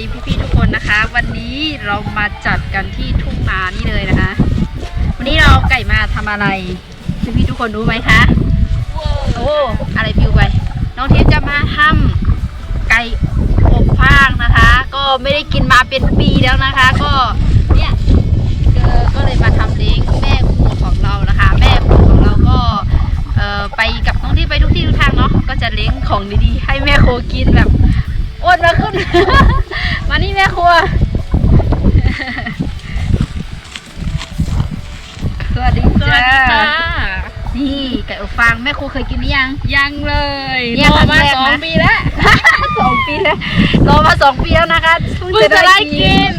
ดีพี่ๆทุกคนนะคะ วันนี้เรามาจัดกันที่ทุ่งนานี่เลยนะคะ วันนี้เราไก่มาทำอะไรพี่ๆทุกคนรู้ไหมคะโอ้อะไรปิวไปน้องทิพย์จะมาทำไก่อบฟางนะคะ ก็ไม่ได้กินมาเป็นปีแล้วนะคะ ก็เนี่ยก็เลยมาทำเลี้ยงแม่ครัวของเรานะคะ แม่ครัวของเราก็เอ่อไปกับน้องที่ไปทุกที่ทุกทางเนาะก็จะเลี้ยงของดีๆ ให้แม่ครัวกินแบบ อ้วนมาขึ้น มานี่แม่ครัวสวัสดีจ้านี่ไก่อบฟางแม่ครัวเคยกินหรือยัง ยังเลยเนี่ยรอมาครั้งแรกสองนะ ปีแล้วสองปีแล้วรอมาสองปีแล้วนะคะเพิ่งเพิ่งจะได้กิน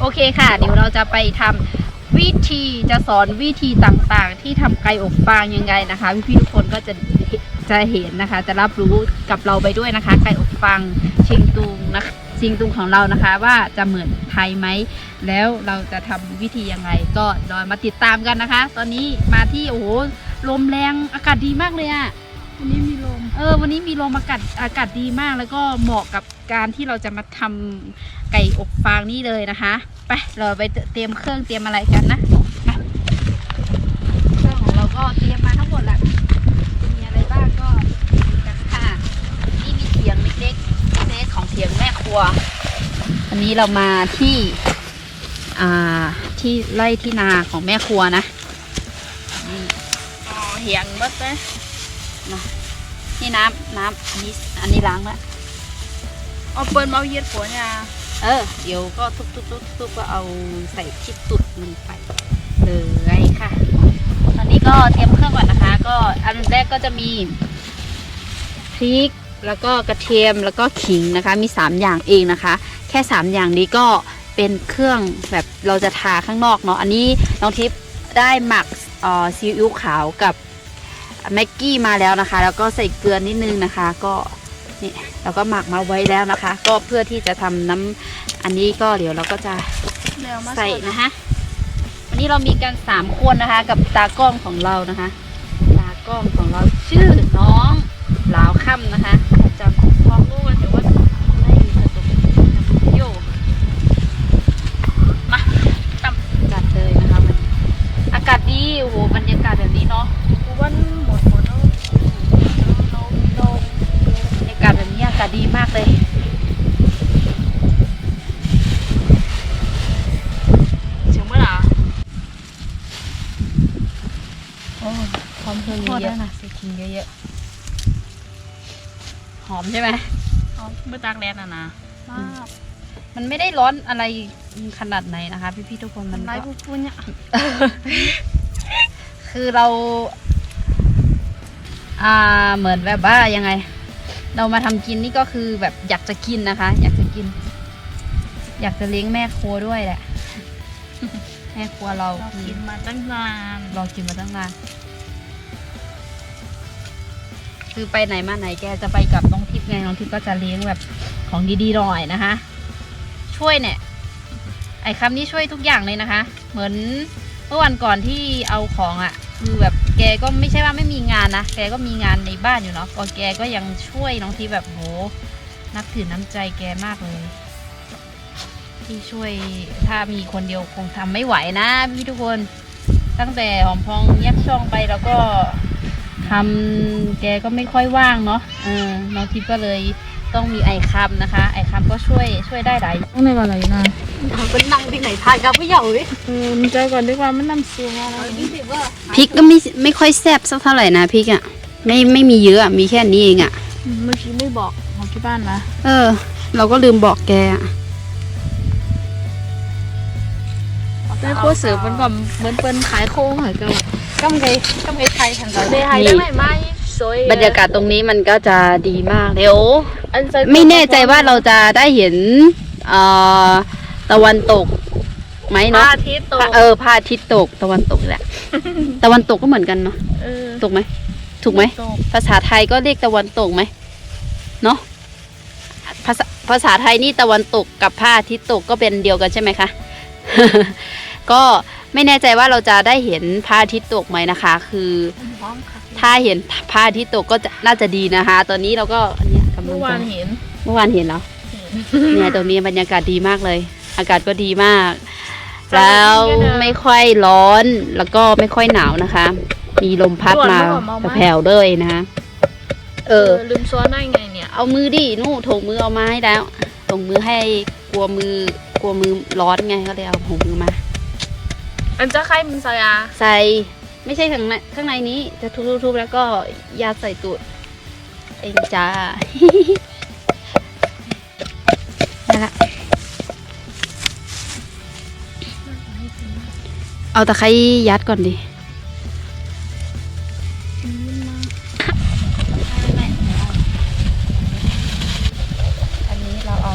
โอเคค่ะ เดี๋ยวเราจะไปทำวิธีจะสอนวิธีต่างๆ ที่ทำไก่อบฟางยังไงนะคะพี่ๆทุกคนก็จะจะเห็นนะคะ จะรับรู้กับเราไปด้วยนะคะ ไก่อบฟาง เชียงตุงนะคะเชียงตุงของเรานะคะว่าจะเหมือนไทยไหม แล้วเราจะทำวิธียังไง ก็รอมาติดตามกันนะคะ ตอนนี้มาที่โอ้โหลมแรงอากาศดีมากเลยอะวันนี้มีลมเออวันนี้มีลมอากาศอากาศดีมากแล้วก็เหมาะกับการที่เราจะมาทำไก่อบฟางนี่เลยนะคะไปเราไปเตรียมเครื่องเตรียมอะไรกันนะมาเครื่องของเราก็เตรียมมาทั้งหมดแหละจะมีอะไรบ้างก็ดูกันค่ะนี่มีเถียงเล็กๆ เล็กๆของเถียงแม่ครัว อันนี้เรามาที่ อ่า ที่ไร่ที่นาของแม่ครัวนะนี่อ๋อเหียงบัดเลยนี่น้ำน้ำอันนี้อันนี้ล้างแล้วเอาเปิ้ลมาเย็ดฝนยาเออ เดี๋ยวก็ทุบทุบทุบทุบก็เอาใส่ที่ตุดมันไปเลยค่ะ ตอนนี้ก็เตรียมเครื่องก่อนนะคะ ก็อันแรกก็จะมีพริก แล้วก็กระเทียมแล้วก็ขิงนะคะ มี 3 อย่างเองนะคะ แค่ 3 อย่างนี้ก็เป็นเครื่องแบบเราจะทาข้างนอกเนาะอันนี้น้องทิพย์ได้หมักซีอิ๊วขาวกับแม็กกี้มาแล้วนะคะ แล้วก็ใส่เกลือนิดนึงนะคะ ก็นี่เราก็หมักมาไว้แล้วนะคะ ก็เพื่อที่จะทำน้ำอันนี้ก็เดี๋ยวเราก็จะใส่นะคะวันนี้เรามีกันสามคนนะคะ กับตากล้องของเรานะคะ ตากล้องของเราชื่อน้อง ลาวค่ำนะคะ ตากแดดน่ะนะมากมันไม่ได้ร้อนอะไรขนาดไหนนะคะ พี่ๆทุกคนมันไล่ก็พวกคุณเนี่ยคือเรา อ่าเหมือนแบบว่ายังไง เรามาทำกินนี่ก็คือแบบอยากจะกินนะคะ อยากจะกิน อยากจะเลี้ยงแม่ครัวด้วยแหละ แม่ครัวเราเราคือกินมาตั้งนาน รอกินมาตั้งนาน คือไปไหนมาไหนแกจะไปกับน้องทิพย์ไงน้องทิพย์ก็จะเลี้ยงแบบของดีๆหน่อยนะคะ ช่วยเนี่ย ไอ้คำนี้ช่วยทุกอย่างเลยนะคะ เหมือนเมื่อวันก่อนที่เอาของอะ่ะ คือแบบแกก็ไม่ใช่ว่าไม่มีงานนะแกก็มีงานในบ้านอยู่เนาะก็แกก็ยังช่วยน้องทิพย์แบบโหนับถือน้ำใจแกมากเลยที่ช่วยถ้ามีคนเดียวคงทำไม่ไหวนะพี่ทุกคน ตั้งแต่หอมพองแยกช่องไปแล้วก็ ทำแกก็ไม่ค่อยว่างเนาะเออน้องทิพย์ก็เลยต้องมีไอคำนะคะ ไอคำก็ช่วยช่วยได้หลายต้องในวันอะไรนะทำเป็นนั่งที่ไหนทานกับพี่เหยาเว้ยเออมันเจอก่อนดีกว่ามันน้ำเสียแล้วพริกก็ไม่ไม่ค่อยแซ่บสักเท่าไหร่นะพริกอะ่ะไม่ไม่มีเยอะอะมีแค่นี้เองอะ่ะเมื่อกี้ไม่บอกของที่บ้านนะเออ เราก็ลืมบอกแกอะ ได้โคเสือมันก็เหมือนเปิ้ลขายโค้งเหรอเกินกำไกกำไกไทยทันเราในไทยได้ไหมไม่สวยบรรยากาศตรงนี้มันก็จะดีมากเดี๋ยวอันไม่แน่ใจว่าเราจะได้เห็นเอ่อตะวันตกไหมพระเนาะอาทิตย์ตกพระเออพระอาทิตย์ตกตะวันตกแหละตะวันตกก็เหมือนกันเนาะเออถูกไหมถูกไหมตกภาษาไทยก็เรียกตะวันตกไหมเนาะภาษาภาษาไทยนี่ตะวันตกกับพระอาทิตย์ตกก็เป็นเดียวกันใช่ไหมคะ ก็ไม่แน่ใจว่าเราจะได้เห็นพระอาทิตย์ตกไหมนะคะ คือพร้อมค่ะถ้าเห็นพระอาทิตย์ตกก็จะน่าจะดีนะคะ ตอนนี้เราก็อันเนี้ยกำลัเมื่งอวานจะเห็นเมื่อวานเห็นแล้วเห็นเนี่ยตรงนี้บรรยากาศดีมากเลย อากาศก็ดีมาก แล้วไม่ค่อยร้อนแล้วก็ไม่ค่อยหนาวนะคะ มีลมพัดมาแผ่วๆเลยนะคะเอเอออลืมซ้อนได้ไงเนี่ย เอามือดินู่นถงมือเอามาให้แล้วถงมือให้กลัวมือกลัวมือร้อนไงก็เลยเอาถงมือมา อันจะใครมันใส่อะใส่ไม่ใช่ข้างในข้างในนี้จะทุบๆๆแล้วก็ยาใส่ตูดเองจ้านั่นละเอาตะไคร้ยัดก่อนดิอันนี้เราเอา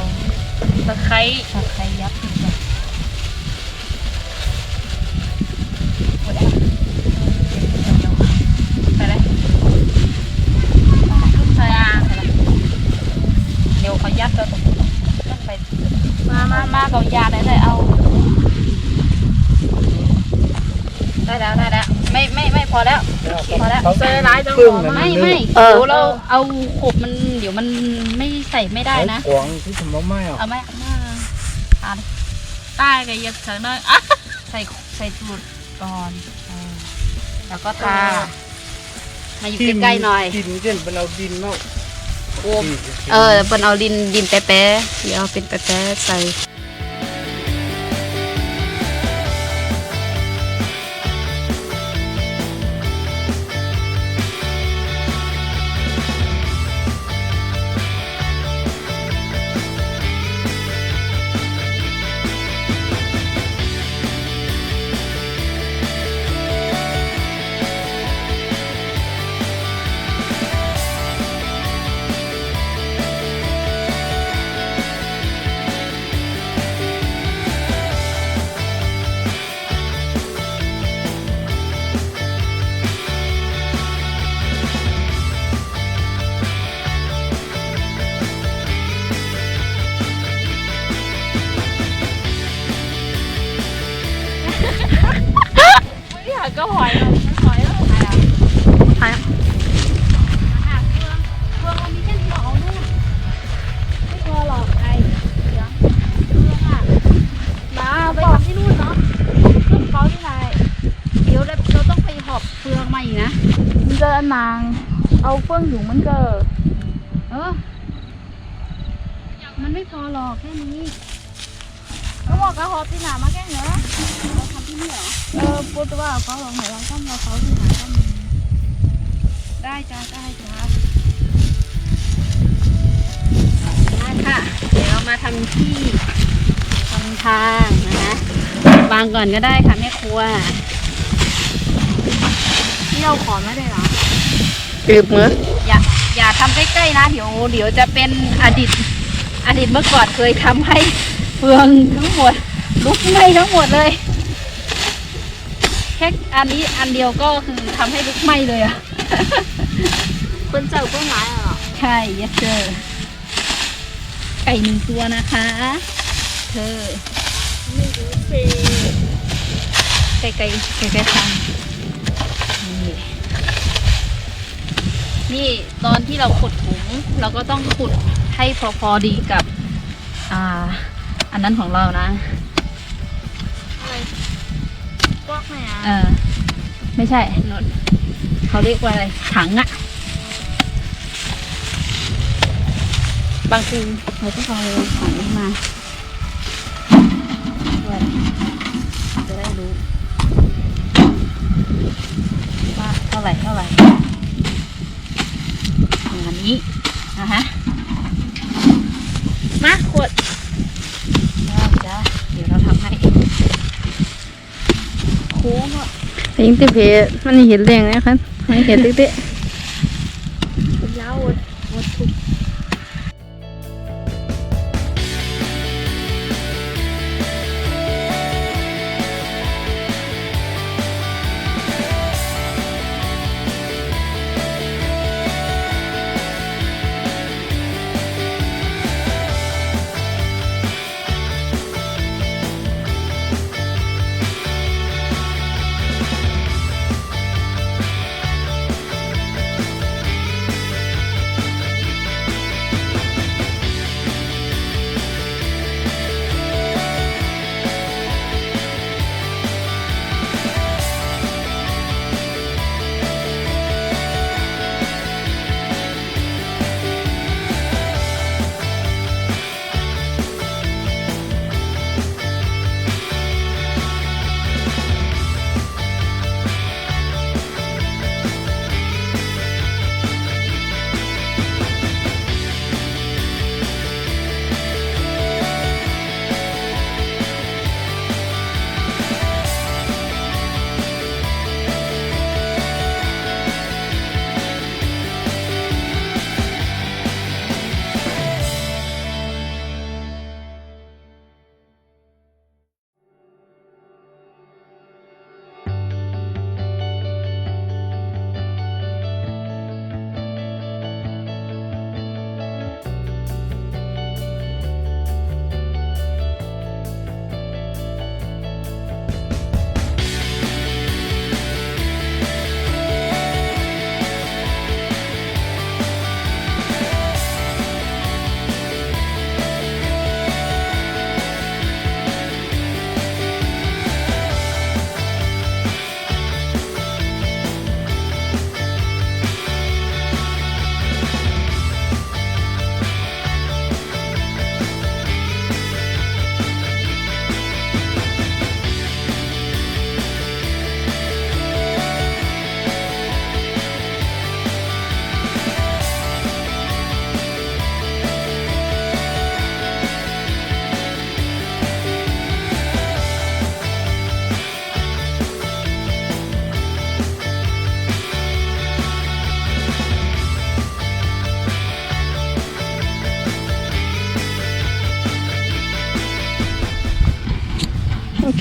ตะไคร้ ตะไคร้ยัดถึงก่อนไปเลย ใส่อะ เดี๋ยวเขายัดเราตรงต้องไป มามามาเขายาได้เลยเอา ได้แล้วได้แล้วไม่ไม่ไม่พอแล้ว พอแล้วใส่ร้ายจังหวะไม่ไม่เออเดี๋ยวเราเอาขบมันเดี๋ยวมันไม่ใส่ไม่ได้นะขวางที่ทำมาไม่อะเอาไหมมาอ่านใต้กับยัดใส่หน่อยอะใส่ใส่ตูดก่อนเออแล้วก็ทามาอยู่ใกล้ๆหน่อยดินเช่นเป็นเอาดินเนาะโอมเออเปิ้นเอาดินดินแป๊ะๆเดี๋ยวเอาเป็นแป๊ะๆใส่ เอาเฟื่องอยู่มันก็เออ มันไม่พอหรอกแค่นี้ก็บอกกระหอบที่หนามาแค่เหนือเราทำที่นี่เหรอ เออพูดว่าเขาลองไหนลองทำเราเขาที่หนาก็มีได้จ้าได้จ้ามาค่ะ เดี๋ยวเรามาทำที่ทำทางนะคะวางก่อนก็ได้ค่ะแม่ครัวที่เราขอไม่ได้เหรอ อืบมืออย่าอย่าทำใกล้ๆนะเดี๋ยวเดี๋ยวจะเป็นอดีตอดีตเมื่อก่อนเคยทำให้เฟืองทั้งหมด ลุกไหม้ทั้งหมดเลยแค่อันนี้อันเดียวก็คือทำให้ลุกไหม้เลยอะคนเจ้าก็หลายอะเหรอ ใช่ yes sir ไก่หนึ่งตัวนะคะ เธอไม่รู้สิไก่ไก่ไก่ไก่ทาง นี่ตอนที่เราขุดถุงเราก็ต้องขุดให้พอพอดีกับ อ่า อันนั้นของเรานะอะไรกวักไหมอะเออไม่ใช่นนเขาเรียกว่าอะไรถังอะบางทีเราต้องเอาถังนี้มาด้วยจะได้รู้ว่าเท่าไหร่เท่าไหร่ อย่าณนี้นะฮะมาขวดเราจ้ะเดี๋ยวเราทำให้โค้งอะยิงติเพมันเห็นแรงนะครับไม่เห็นติ๊ก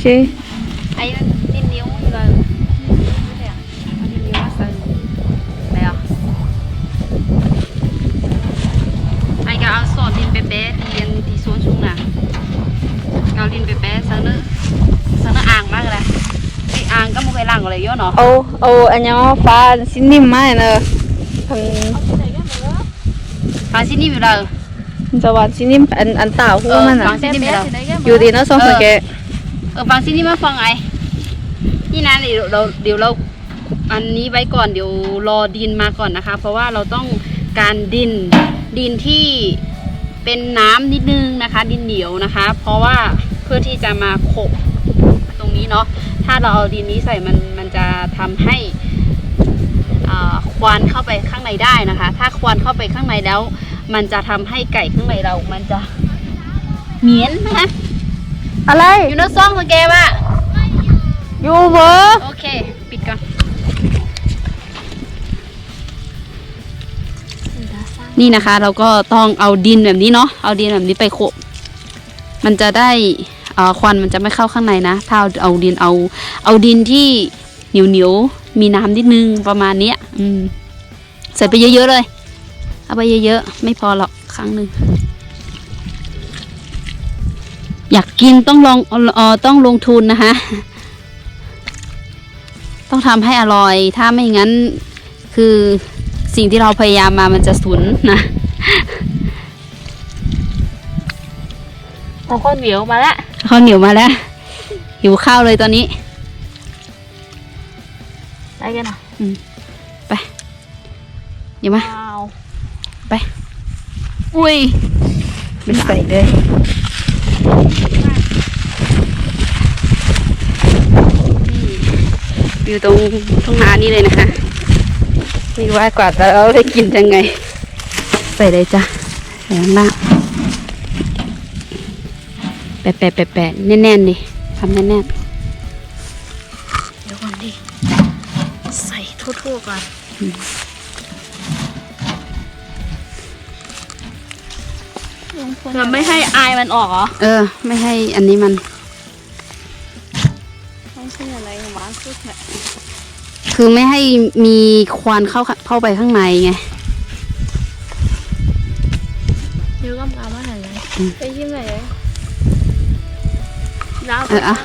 โอเคไอ้มันดินนิ้วอยู่เลยไม่ได้อะเอาดินนิ้วมาใส่ไหนอะไอ้ก็เอาสอดดินเป๊ะๆดินที่สวนชุ่งน่ะ เออฟังที่นี่อยู่เลยจะว่าสินิ่มอันอันตาหัวมันฟัอะงที่นี่อยู่เลยอยู่ดีเนาะสองคนแกเออฟังที่นี่มาฟังไอนี่นะเดี๋ยวเราเดี๋ยวเราอันนี้ไว้ก่อนเดี๋ยวรอดินมาก่อนนะคะ เพราะว่าเราต้องการดินดินที่เป็นน้ำนิดนึงนะคะ ดินเหนียวนะคะ เพราะว่าเพื่อที่จะมาโขกตรงนี้เนาะถ้าเราเอาดินนี้ใส่มันมันจะทำให้อ่าควันเข้าไปข้างในได้นะคะ ถ้าควันเข้าไปข้างในแล้ว มันจะทำให้ไก่ข้างในเรา มันจะเหมียนนะคะ อะไร อยู่ในซ่องสังเกตว่าอยู่เบอร์โอเค ปิดก่อน นี่นะคะ เราก็ต้องเอาดินแบบนี้เนาะเอาดินแบบนี้ไปโขกมันจะได้เอ่อควันมันจะไม่เข้าข้างในนะ ถ้าเอาเอาดินเอา เอาดินที่เหนียวเหนียวๆมีน้ำนิดนึงประมาณเนี้ยอืมใส่ไปเยอะๆเลย เอาไปเยอะๆ ไม่พอหรอกครั้งหนึ่ง อยากกินต้องลองเออต้องลงทุนนะคะต้องทำให้อร่อย ถ้าไม่งั้นคือสิ่งที่เราพยายามมามันจะสูญนะเอาข้าวเหนียวมาละข้าวเหนียวมาแล้วหิวข้าวเลยตอนนี้ไปกันนะเดี๋ยวมาว้าวอุ้ยไม่ใส่เลยนี่ อยู่ตรงทุ่งนานี่เลยนะคะไม่รู้ว่ากว่าจะเราได้กินยังไง ใส่เลยจ้ะใส่ข้างล่างแปะแปะแปะแปะแน่นๆดิทำแน่นเดี๋ยวก่อนดิ ใส่ทั่วๆก่อน เราไม่ให้อายมันออกเหรอๆเออ ไม่ให้อันนี้มันไม่ใช่อะไรหวานสุดแหละคือไม่ให้มีควันเข้าเข้าไปข้างในไงเดี๋ยวก็มาว่าไหนเลยอืมไปยิ้มไหนเลยแล้ว เอออะ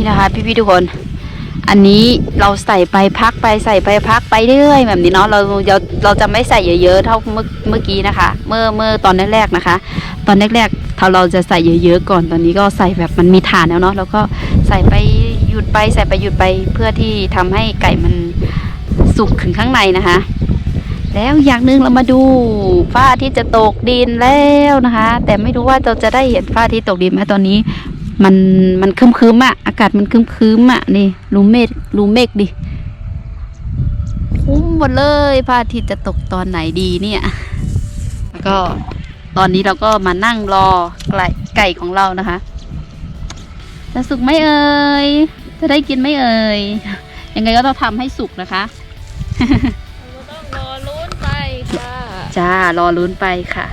นี่นะคะ พี่ๆทุกคน อันนี้เราใส่ไปพักไปใส่ไปพักไปเรื่อยแบบนี้เนาะเราเราเราจะไม่ใส่เยอะๆเท่าเมื่อเมื่อกี้นะคะ เมื่อเมื่อตอนแรกๆนะคะ ตอนแรกๆถ้าเราจะใส่เยอะๆก่อนตอนนี้ก็ใส่แบบมันมีฐานแล้วเนาะแล้วก็ใส่ไปหยุดไปใส่ไปหยุดไปเพื่อที่ทำให้ไก่มันสุกถึงข้างในนะคะแล้วอย่างหนึ่งเรามาดูฟ้าที่จะตกดินแล้วนะคะ แต่ไม่รู้ว่าเราจะได้เห็นฟ้าที่ตกดินไหมตอนนี้ มันมันครึมๆอะอากาศมันครึมๆอะนี่รูเมฆรูเมฆดิคุ้มหมดเลยพระอาทิตย์จะตกตอนไหนดีเนี่ยแล้วก็ตอนนี้เราก็มานั่งรอไก่ไก่ของเรานะคะจะสุกไหมเอ่ยจะได้กินไหมเอ่ยยังไงก็ต้องทำให้สุกนะคะเราต้องรอลุ้นไปค่ะจ้ารอลุ้นไปค่ะ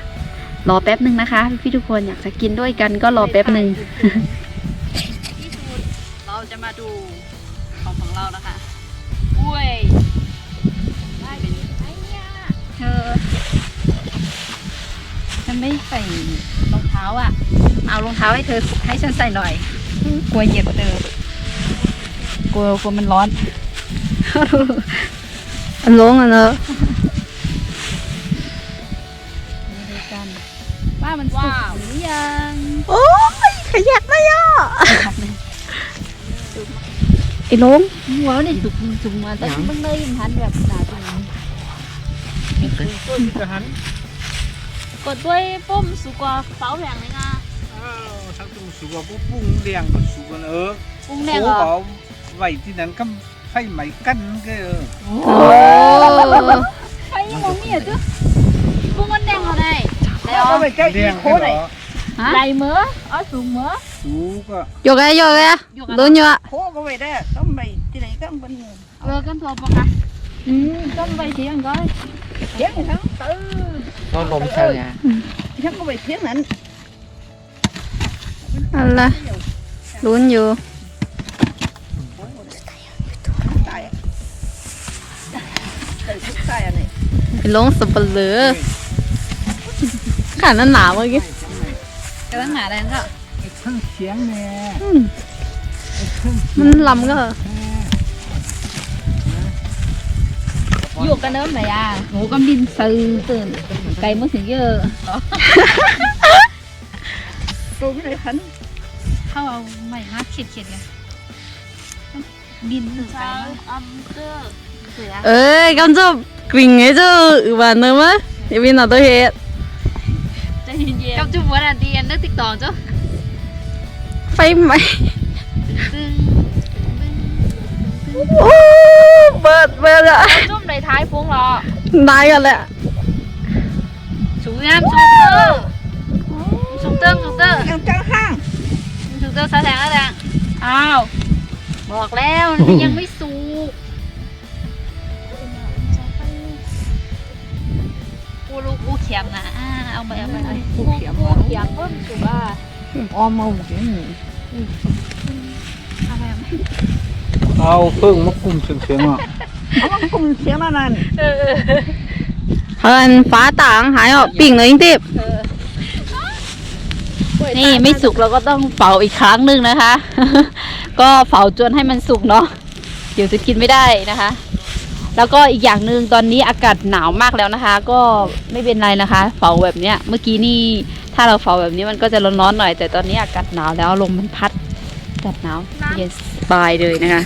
รอแป๊บหนึ่งนะคะ พี่ๆทุกคนอยากจะกินด้วยกันก็รอแป๊บหนึ่งที่สุดเรา จะมาดูของของเรานะคะอุ้ยได้เป็นไอ้เนี่ยเธอฉันไม่ใส่รองเท้าอะ เอารองเท้าให้เธอให้ฉันใส่หน่อย กลัวเหยียบเธอกลัวกลัวมันร้อน อันลงอันเนอะมาดูกันว่ามันสุกหรือยัง โอ้ยขยักนะย่อ ไอ้ลงหัวเนี่ยสุกสุกมาแต่มันเลยมันหันแบบหนาตรงนี้ต้นกระหันกดด้วยปุ่มสุกว่าเสาแหลงเลยนะอ้าวทั้งตรงสูงกว่าพวกปุ้งเลี้ยงกับสูงกันเออปรุงโอ้แน่เหรอเอาไว้ที่นั้นก็ไฟไหม้กันก็เออโอ้โอ้ใครยังมองมีอะจ๊ะปรุงมันแดงเอาได้ได้เหรอเลี้ยงให้เหรอฮะไหลเหมือเอาสูงเหมือ สูงก็ยกไอ้ยกไอ้ลุ้นอยู่อะโคก็ไว้ได้ต้องไปที่ไหนต้องเป็นเออกันตัวปะคะอืมต้องไปเที่ยงก่อนเทียงทั้งตื้อก็ลมเชิงอะทั้งก็ไปเทียงนั้นอันละลุ้นอยู่ตายแต่ทุกตายอันนี้ไอ้ลงสับปะเหลือขาดนั้นหนาวเมื่อกี้ กำลังหาแดงก็ไอ้เค รื่องเสียงแม่อืมไอ้เครื่องมันลำก็อยู่กันเนิ่มไหนอะหมูกำดินซื้อตื่นไก่มันถึงเยอะตัวไม่ได้ขันเข้าเอาใหม่มาเฉียดเฉียดเลยดินถึงไก่เช้ามาอำเกอร์เสือเอ้ยกำจับกริ่งไอ้เจ้าอือวันเนอะมะเดี๋ยววินเอาตัวเฮ็ด ใจเย็นกับจุ๊บวันอะดีอันเดอร์ติ๊กตองจ้ะ ไฟไหมตึงโอ้เปิดเปิดอะๆจุ่มในท้ายพุงเหรอได้กันแหละสูงงามสูงเตอร์สูงเตอร์สูงเตอร์ยังจังห้างสูงเตอร์สะแสงสะแสงอ้าวบอกแล้วมันยังไม่สุกกูรู้กูเขียมนะอ่าเอาไปเอาไปเอาไปพุงเขียมพุงเขียมเพิ่มสุกอะออมเอาเสียง เอาไปเอาไปเอาเพิ่งมาคุมเสียงเสียงอะเอามันกุมเสียงนั่นเฮินฟ้าต่างหายออกปิ่งเลยจริงๆนี่ไม่สุกเราก็ต้องเผาอีกครั้งหนึ่งนะคะ ก็เผาจนให้มันสุกเนาะเดี๋ยวจะกินไม่ได้นะคะ แล้วก็อีกอย่างหนึ่งตอนนี้อากาศหนาวมากแล้วนะคะ ก็ไม่เป็นไรนะคะ เผาแบบเนี้ย เมื่อกี้นี่ ถ้าเราเผาแบบนี้มันก็จะร้อนๆหน่อย แต่ตอนนี้อากาศหนาวแล้วลมมันพัดอากาศหนาวเย็นสบายเลยนะคะ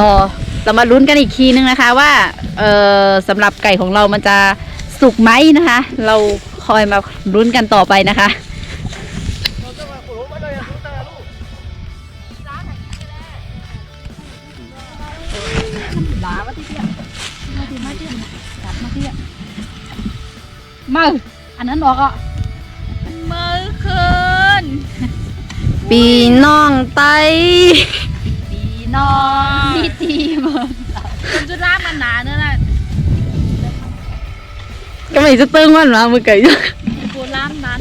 รอเรามาลุ้นกันอีกทีนึงนะคะว่าเออสำหรับไก่ของเรามันจะสุกไหมนะคะ เราคอยมาลุ้นกันต่อไปนะคะมา อันนั้นออกอะมือคืนปีน้องไตปีน้องพี่จีมจนจุดล่ามันหนาเนื้อน่ะก็ไม่จะตึงมันมามือไก่กูล่ามนั้น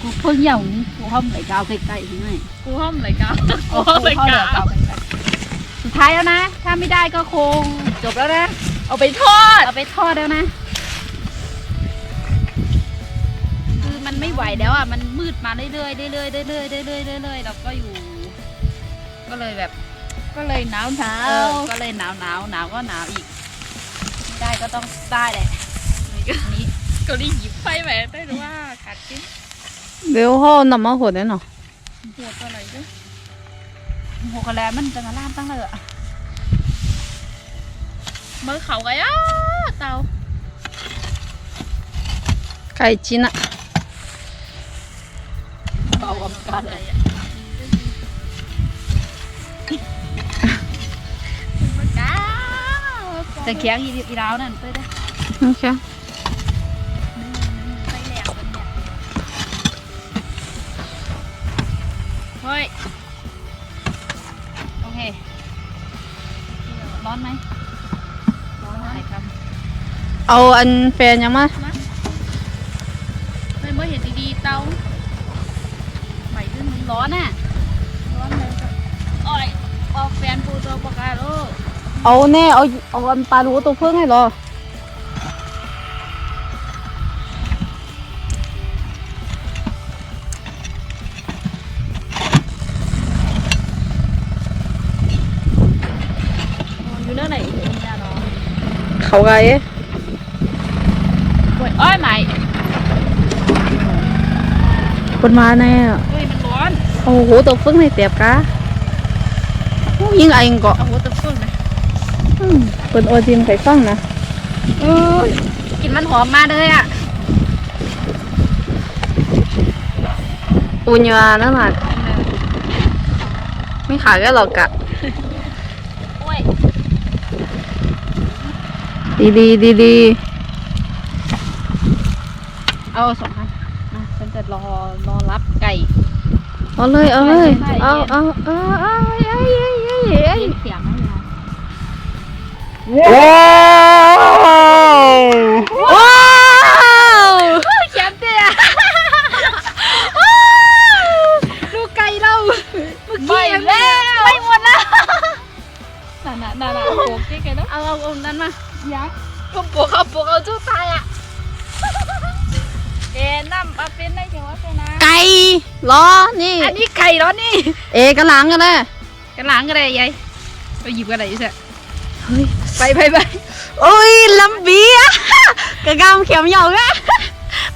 กูเพิ่งเหย่ากูห้อมไหลกาวใกล้ๆใช่ไหมกูห้อมเลยกาวกูห้อมเลยกาวสุดท้ายแล้วนะ ถ้าไม่ได้ก็คงจบแล้วนะ เอาไปทอด เอาไปทอดแล้วนะ มันไม่ไหวแล้วอะมันมืดมาเรื่อยๆเรื่อยๆเรื่อยๆเรื่อยๆเรื่อยๆเรื่อยๆเราก็อยู่ ก็เลยแบบก็เลยหนาวหนาเอวอก็เลยหนาวหนาวหนาวก็หนาวอีกไม่ได้ก็ต้องได้แหละนี้ก็ได้หยิบไฟแหวนได้หรือว่าขาดกินเบลห่อน้ำมาหดได้เนาะหัวตัวไหนด้วยโหกระแลมันจะมาล่ามตั้งเลยอะเมื่อเขาไงอะเตาไก่ชิ้นอะ กว่ากันเลยก้าจะเคียงอีอีราวนั่นไปได้โอเคไปแหลกกันเนี่ยเฮ้ย โอเค ร้อนไหมร้อนไหมครับ เอาอันแฟนยังมา เอาแน่เอาเอาอันปลาลูตัวเพิ่งให้เหรออยู่เรื่องไหนอีกเนี่ยเนาะเขาไก่โอ้ยอ้อยใหม่คนมาแน่อะเฮ้ยมันร้อนโอ้โหตัวเพิ่งในเตียบกะโอ้ยิงไอ้เกาะเอาหัวตะฟุ้งนะอืม เป็นโอจิมไข่ฟังนะเออกลินมันหอมมาเลยอะ อุญญานั่นแหละไม่ขายก็หรอกกะโอ้ยดีดีดีดีเอาสองพันมาฉันจะรอรอรับไก่ๆเอาเลย เอาเลย เอาเอาเอาเอาเอ้ย ว้าวว้าวแคมเตียลูกไก่เราเมื่อกี้ยังไม่ไม่หมดแล้วน่าน่าน่าน่าโขกจิ๊กเลยเนาะเอาเอาเอานั้นมายังปกปกเอาปกเอาจุ๊ตายอะเอ็น้ำปลาเป็นได้เชียวว่าเป็นนะไก่ล้อนี่อันนี้ไก่ร้อนนี่ เอกระหลังกันเลยกันหลังก็ได้ยายไปหยิบกันไหนอยู่เถอะเฮ้ย ไปไปไปโอ้ยลำเบียกระกำเขียวเหยาอะ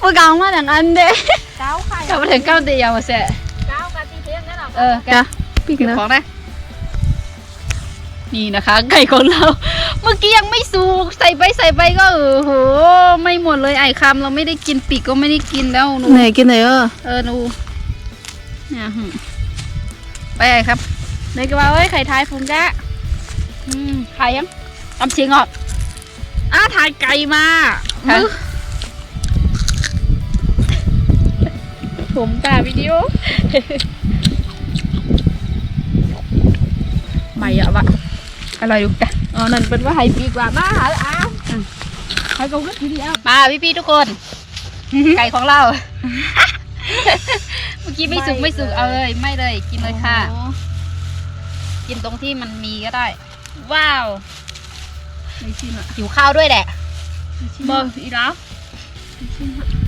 ปกำมาอย่างอันเด้เก้าไข่กลับมาถึงเก้าเดียวมาเสะเก้ากะทิเทียงนั่นหรอเออแกจ้ะปีกเก็บนะของได้นี่นะคะ ไก่ของเรา เมื่อกี้ยังไม่สุกใส่ไปใส่ไปก็เออโห ไม่หมดเลยไอ้คำเราไม่ได้กินปีกก็ไม่ได้กินแล้วหนูไหนกินไหนเออเออหนูเนี่ยหึไปไอ้ครับนายก็ว่าเอ้ยไข่ทายฟุงจ้ะอืมไข่ยัง ทำเสียงออกอ้าถ่ายไก่มามึงผมตาวิดีโอใหม่อะวะอร่อยดูจ้ะอ๋อนั่นเป็นว่าไฮปีกว่ามาหาอ้าวใครก็ก็กินแล้วมาพี่พี่ๆทุกคน ไก่ของเรา เมื่อกี้ไม่สุกไม่สุกเอาเลย ไม่เลยกินเลยค่ะ กินตรงที่มันมีก็ได้ ว้าว ไม่ชิมอะหิวข้าวด้วยแหละเบอร์อีแล้ว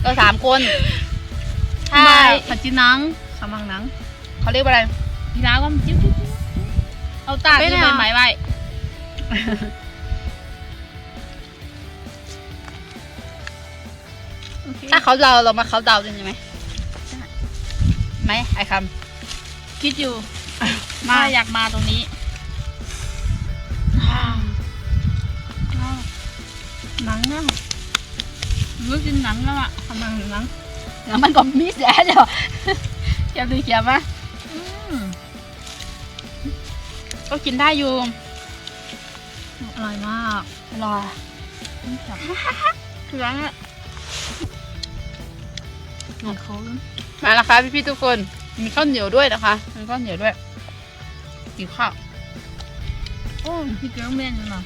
เราสามคนถ้าไม่ผัดจีนังสมังนังเขาเรียกว่าอะไรอีแล้วก็จิ้มจิ้มจิ้มเอาตาเป็นจะไงเป็นไหมไว้โอเคถ้าเขาเราเรามาเขาดาวกันใช่ไหมไหมไอ้คคิดอยู่มาอยากมาตรงนี้ หนังนะรู้กินหนังแล้วอะทำมังหนังำแล้วมันก็มีเสียเดี๋ยวเขียวดูเขียวมาอืมก็กินได้อยู่ อร่อยมากรอคือร้านอะหนังเขามาแล้วค่ะพี่พี่ๆทุกคน มีข้าวเหนียวด้วยนะคะมีข้าวเหนียวด้วยกินข้าวโอ้พี่เจ้าแม่นอยู่นะ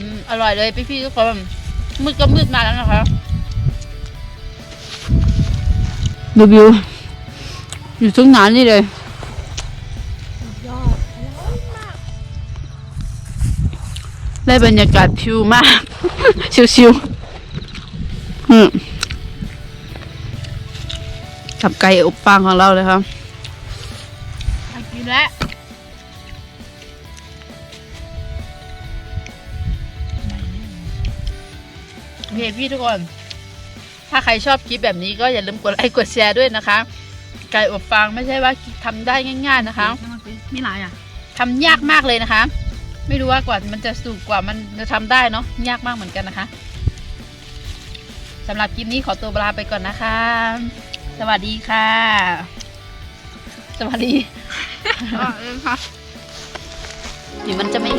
มอร่อยเลยพี่พี่ๆทุกคนมืดก็มืดมาแล้วนะคะดูวิวอยู่ช่วงนั้นนี่เลยได้บรรยากาศชิวมาก ชิวๆอืมกับไก่อบฟางของเราเลยครับกินแล้ว พี่ทุกคน ถ้าใครชอบคลิปแบบนี้ก็อย่าลืมกดไลค์กดแชร์ด้วยนะคะ ไก่อบฟางไม่ใช่ว่าทำได้ง่าย ๆนะคะมีหลายอะทำยากมากเลยนะคะ ไม่รู้ว่ากว่ามันจะสุกกว่ามันจะทำได้เนาะยากมากเหมือนกันนะคะสำหรับคลิปนี้ขอตัวลาไปก่อนนะคะ สวัสดีค่ะ สวัสดีเออค่ะเดี๋ยวมันจะไม่